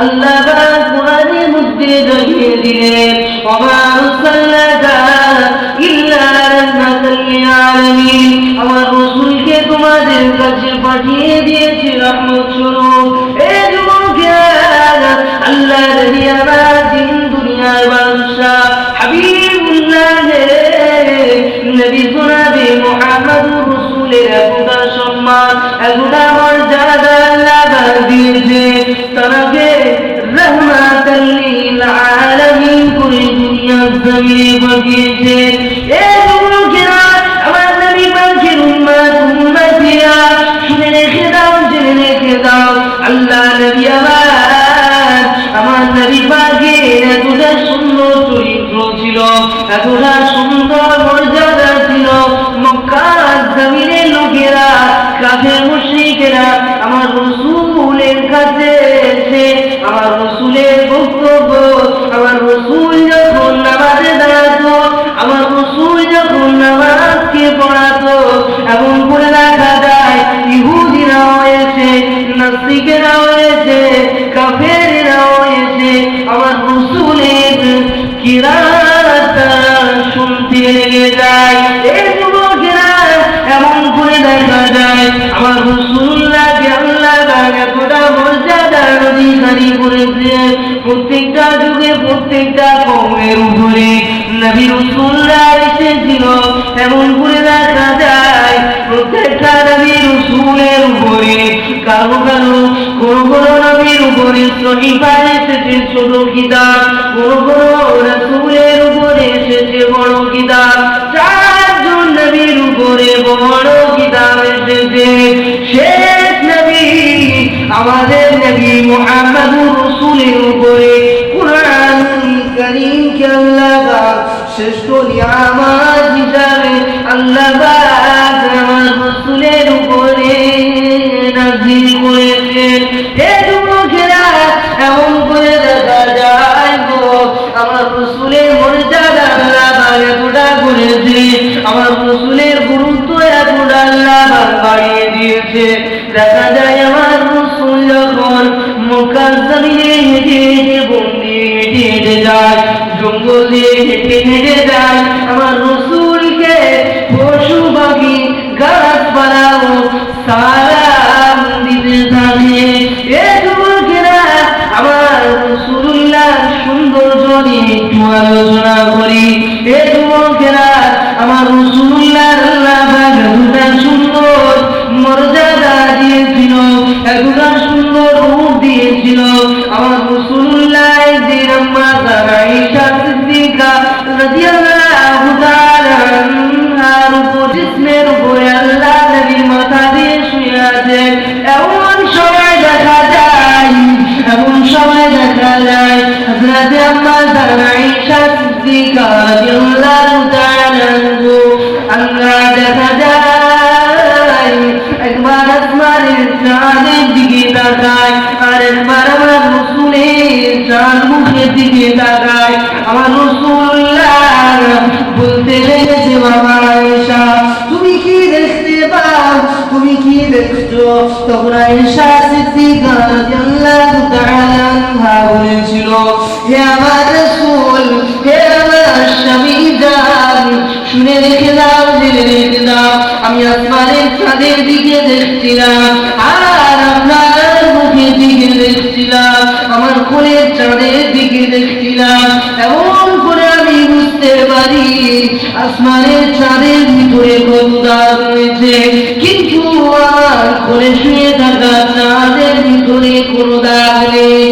আল্লাহ মধ্যে আমার রাসূলকে তোমাদের কাছে পাঠিয়ে দিয়েছি দিন দুনিয়ার বাদশা হাবিবুল্লাহ নবী জনাবে মুহাম্মদুর রাসূলের এতটা সম্মান এতটা মর্যাদা আল্লাহ দিয়েছে তারাকে দুনিয়ার জমিনে এ মুখেরা আমার নবী পাকের উম্মত উম্মতিরা শুনে রেখে দাও, জেনে রেখে দাও, আল্লাহ নবী আমার আমার নবী পাকের এতটা সুন্দর চরিত্র ছিল এতটা সুন্দর মর্যাদা ছিল kira কোনো কোনো উপরে সহিফা এসেছে ছোট কিতাব কোন কোনো রসুলের উপরে এসেছে বড় কিতাব এতটা করেছে আমার রসুলের এমন সময় দেখা যায়। হযরত আম্মা আয়েশা সিদ্দিকা রাদিয়াল্লাহু বলেছিল হে আমার হে আমার স্বামী শুনে রেখে দাও জেনে রেখে দাও আমি আসমানের ছাদের দিকে দেখছিলাম। আর আসমানের চাঁদের ভিতরে গঙ্গা রয়েছে। কিন্তু আমার করে শুয়ে থাকা চাঁদের ভিতরে কোনো দাগ নেই।